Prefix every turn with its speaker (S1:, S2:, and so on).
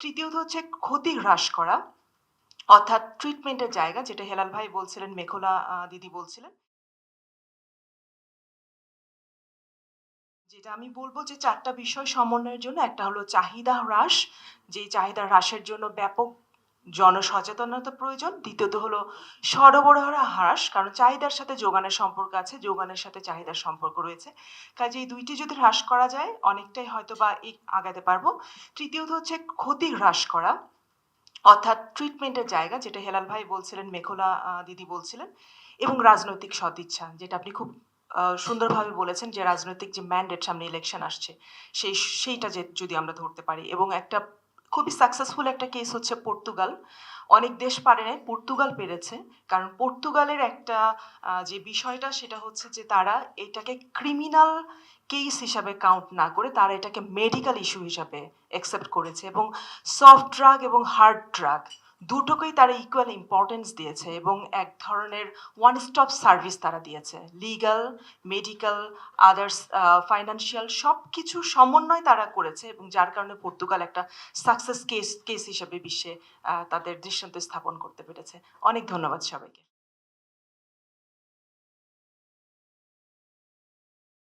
S1: তৃতীয়ত হচ্ছে ক্ষতি হ্রাস করা, অর্থাৎ ট্রিটমেন্টের জায়গা, যেটা হেলাল ভাই বলছিলেন, মেঘলা দিদি বলছিলেন। যেটা আমি বলব যে, চারটা বিষয় সমন্বয়ের জন্য, একটা হলো চাহিদা হ্রাস যে চাহিদা হ্রাসের জন্য ব্যাপক জনসচেতনতা প্রয়োজন। দ্বিতীয়ত হলো সরবরাহ হ্রাস, কারণ চাহিদার সাথে যোগানের সম্পর্ক আছে, যোগানের সাথে চাহিদার সম্পর্ক রয়েছে। কাজে এই দুইটি যদি হ্রাস করা যায়, অনেকটাই হয়তো বা আগাতে পারব। তৃতীয়ত হচ্ছে ক্ষতি হ্রাস করা, অর্থাৎ ট্রিটমেন্টের জায়গা, যেটা হেলাল ভাই বলছিলেন মেখলা দিদি বলছিলেন, এবং রাজনৈতিক সদিচ্ছা, যেটা আপনি খুব সুন্দরভাবে বলেছেন যে রাজনৈতিক যে ম্যান্ডেট সামনে ইলেকশন আসছে, সেই, সেইটা যে, যদি আমরা ধরতে পারি। এবং একটা খুবই সাকসেসফুল একটা কেস হচ্ছে পর্তুগাল। অনেক দেশ পারে নাই, পর্তুগাল পেরেছে। কারণ পর্তুগালের একটা যে বিষয়টা সেটা হচ্ছে যে তারা এটাকে ক্রিমিনাল কেস হিসাবে কাউন্ট না করে তারা এটাকে মেডিকেল ইস্যু হিসাবে অ্যাকসেপ্ট করেছে এবং সফট ড্রাগ এবং হার্ড ড্রাগ দুটোকেই তারা ইকুয়াল ইম্পর্টেন্স দিয়েছে এবং এক ধরনের ওয়ান স্টপ সার্ভিস তারা দিয়েছে। লিগাল মেডিকেল আদার্স ফাইন্যান্সিয়াল সব কিছু সমন্বয় তারা করেছে এবং যার কারণে পর্তুগাল একটা সাকসেস কেস কেস হিসেবে বিশ্বে তাদের দৃষ্টান্ত স্থাপন করতে পেরেছে। অনেক ধন্যবাদ সবাইকে।